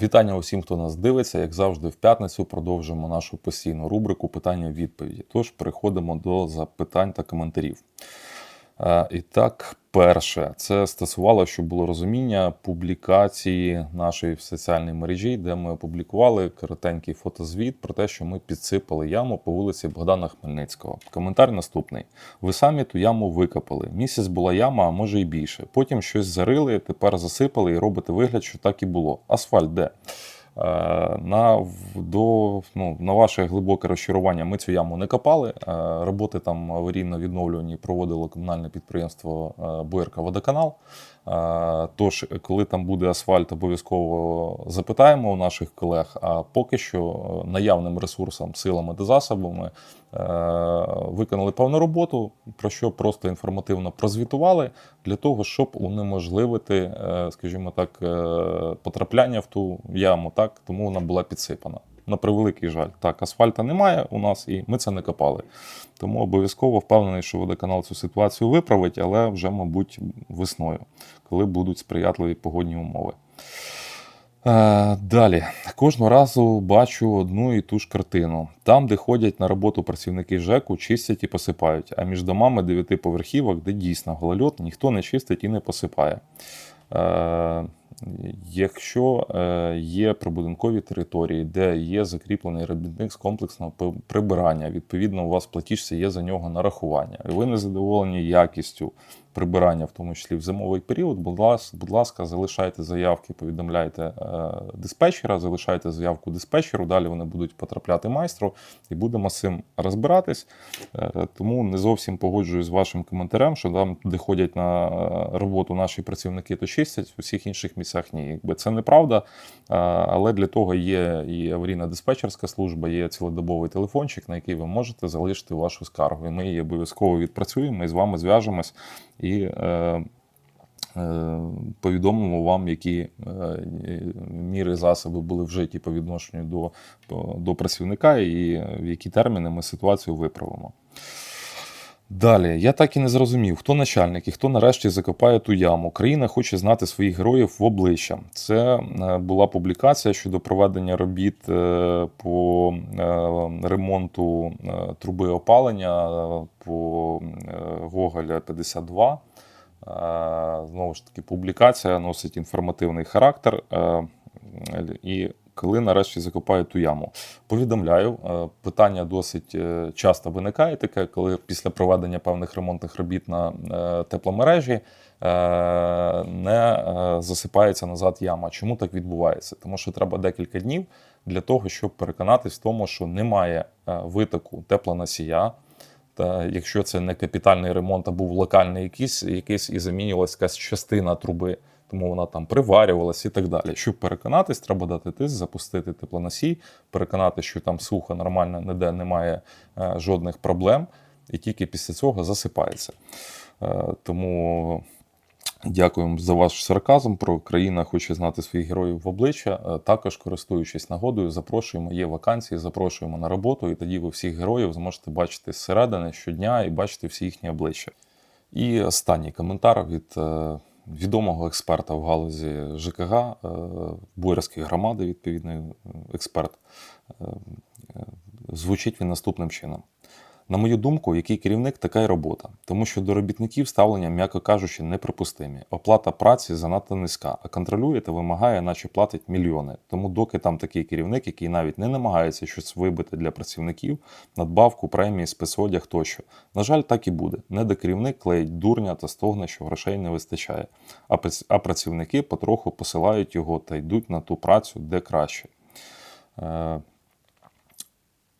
Вітання усім, хто нас дивиться. Як завжди, в п'ятницю продовжуємо нашу постійну рубрику питання-відповіді. Тож переходимо до запитань та коментарів. І так, перше, це стосувало, щоб було розуміння публікації нашої в соціальній мережі, де ми опублікували коротенький фотозвіт про те, що ми підсипали яму по вулиці Богдана Хмельницького. Коментар наступний: ви самі ту яму викопали. Місяць була яма, а може і більше. Потім щось зарили, тепер засипали і робите вигляд, що так і було. Асфальт де? Е, На, до, ну, на ваше глибоке розчарування ми цю яму не копали. Е, Роботи там аварійно-відновлювані проводило комунальне підприємство е, БРК Водоканал. Тож, коли там буде асфальт, обов'язково запитаємо у наших колег. А поки що е, наявним ресурсом, силами та засобами е, виконали певну роботу, про що просто інформативно прозвітували для того, щоб унеможливити, е, скажімо так, потрапляння в ту яму. Так, тому вона була підсипана. На превеликий жаль, так, асфальта немає у нас, і ми це не копали. Тому обов'язково впевнений, що водоканал цю ситуацію виправить, але вже, мабуть, весною, коли будуть сприятливі погодні умови. Е, Далі кожного разу бачу одну і ту ж картину. Там, де ходять на роботу працівники ЖЕКу, чистять і посипають. А між домами дев'ятиповерхівок, де дійсно голольот, ніхто не чистить і не посипає. Якщо е, є прибудинкові території, де є закріплений робітник з комплексного прибирання, відповідно, у вас платіжці є за нього нарахування, і ви не задоволені якістю прибирання, в тому числі в зимовий період, будь ласка, будь ласка, залишайте заявки, повідомляйте е, диспетчера, залишайте заявку диспетчеру, далі вони будуть потрапляти майстру, і будемо з цим розбиратись. Е, Тому не зовсім погоджуюсь з вашим коментарем, що там, де ходять на е, роботу наші працівники, то чистять, в усіх інших місцях ні. Якби це неправда, але для того є і аварійна диспетчерська служба, є цілодобовий телефончик, на який ви можете залишити вашу скаргу. І ми її обов'язково відпрацюємо і з вами зв'яжемось і е, е, повідомимо вам, які е, міри засоби були вжиті по відношенню до, до працівника, і в які терміни ми ситуацію виправимо. Далі, я так і не зрозумів, хто начальник і хто нарешті закопає ту яму. Країна хоче знати своїх героїв в обличчя. Це е, була публікація щодо проведення робіт е, по е, ремонту труби опалення по Гоголя 52. Е, Знову ж таки, публікація носить інформативний характер. І коли нарешті закопають ту яму. Повідомляю, е, питання досить е, часто виникає таке, коли після проведення певних ремонтних робіт на е, тепломережі не засипається назад яма. Чому так відбувається? Тому що треба декілька днів для того, щоб переконатись в тому, що немає витоку теплоносія. Та якщо це не капітальний ремонт, а був локальний якийсь, якийсь і замінювалася якась частина труби, тому вона там приварювалась і так далі. Щоб переконатись, треба дати тиск, запустити теплоносій, переконати, що там сухо, нормально, ніде немає е, жодних проблем, і тільки після цього засипається. Е, тому Дякуємо за ваш сарказм. Про країна хоче знати своїх героїв в обличчя. Е, Також користуючись нагодою, запрошуємо. Є вакансії, запрошуємо на роботу, і тоді ви всіх героїв зможете бачити зсередини щодня і бачити всі їхні обличчя. І останній коментар від відомого експерта в галузі ЖКГ, е, громади, відповідний експерт. Е, е, Звучить він наступним чином. На мою думку, який керівник, така й робота, тому що до робітників ставлення, м'яко кажучи, неприпустимі. Оплата праці занадто низька, а контролює та вимагає, наче платить мільйони. Тому, доки там такий керівник, який навіть не намагається щось вибити для працівників, надбавку, премії, спецодяг тощо. На жаль, так і буде. Недокерівник клеїть дурня та стогне, що грошей не вистачає. А прац- а працівники потроху посилають його та йдуть на ту працю, де краще.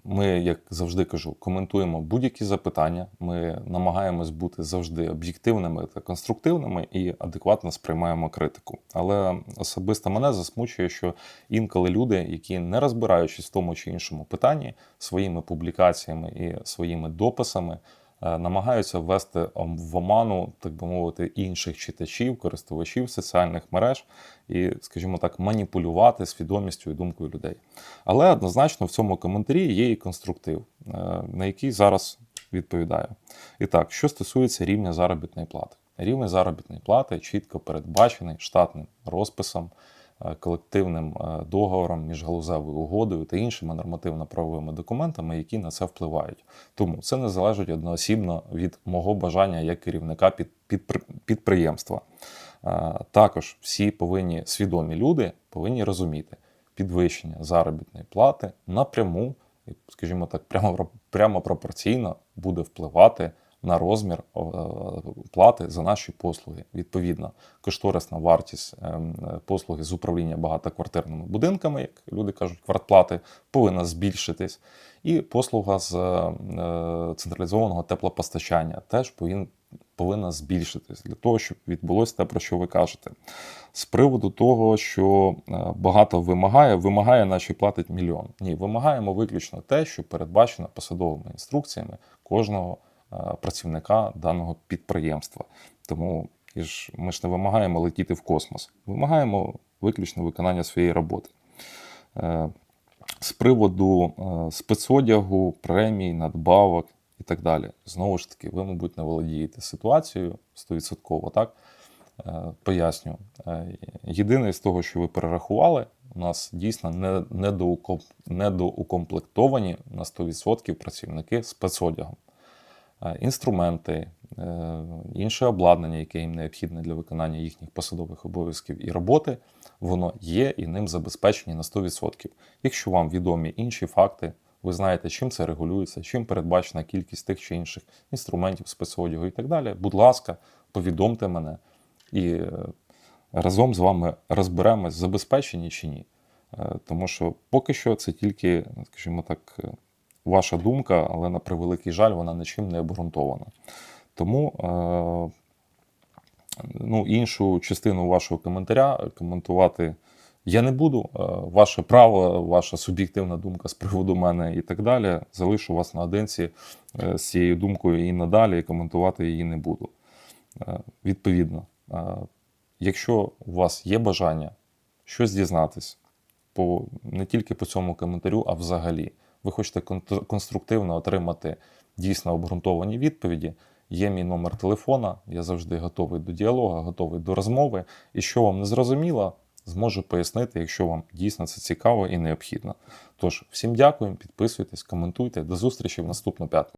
Ми, як завжди кажу, коментуємо будь-які запитання. Ми намагаємось бути завжди об'єктивними та конструктивними і адекватно сприймаємо критику. Але особисто мене засмучує, що інколи люди, які не розбираючись в тому чи іншому питанні, своїми публікаціями і своїми дописами. Е, Намагаються ввести в оману, так би мовити, інших читачів, користувачів соціальних мереж і, скажімо так, маніпулювати свідомістю і думкою людей. Але однозначно в цьому коментарі є і конструктив, е, на який зараз відповідаю. І так, що стосується рівня заробітної плати. Рівень заробітної плати чітко передбачений штатним розписом колективним е, договором, міжгалузевою угодою та іншими нормативно-правовими документами, які на це впливають. Тому це не залежить одноосібно від мого бажання як керівника під, підпри- підприємства. Е, Також всі повинні свідомі люди повинні розуміти підвищення заробітної плати напряму, скажімо так, прямо, прямо пропорційно буде впливати на розмір е, плати за наші послуги. Відповідно, кошторисна вартість е, послуги з управління багатоквартирними будинками, як люди кажуть, квартплати, повинна збільшитись. І послуга з е, централізованого теплопостачання теж повинна збільшитись для того, щоб відбулося те, про що ви кажете. З приводу того, що багато вимагає, вимагає, наче платить мільйон. Ні, вимагаємо виключно те, що передбачено посадовими інструкціями кожного працівника даного підприємства. Тому ж, ми ж не вимагаємо летіти в космос, вимагаємо виключно виконання своєї роботи. Е, З приводу е, спецодягу, премій, надбавок і так далі. Знову ж таки, ви, мабуть, не володієте ситуацією 100%, так? Е, Поясню. Е, Єдине з того, що ви перерахували, у нас дійсно недоукомплектовані на 100% працівники спецодягом. Е, Інструменти, е, інше обладнання, яке їм необхідне для виконання їхніх посадових обов'язків і роботи, воно є і ним забезпечені на 100%. Якщо вам відомі інші факти, ви знаєте, чим це регулюється, чим передбачена кількість тих чи інших інструментів, спецодягу і так далі. Будь ласка, повідомте мене і е, разом з вами розберемось, забезпечені чи ні. Тому що поки що це тільки, скажімо так, ваша думка, але на превеликий жаль, вона нічим не обґрунтована. Тому е, ну, іншу частину вашого коментаря коментувати я не буду. Е, Ваше право, ваша суб'єктивна думка з приводу мене і так далі. Залишу вас наодинці е, з цією думкою і надалі, і коментувати її не буду. Відповідно, якщо у вас є бажання щось дізнатись, по, не тільки по цьому коментарю, а взагалі, ви хочете кон- конструктивно отримати дійсно обґрунтовані відповіді. Є мій номер телефона, я завжди готовий до діалогу, готовий до розмови. І що вам не зрозуміло, зможу пояснити, якщо вам дійсно це цікаво і необхідно. Тож, всім дякую, підписуйтесь, коментуйте. До зустрічі в наступну п'ятницю.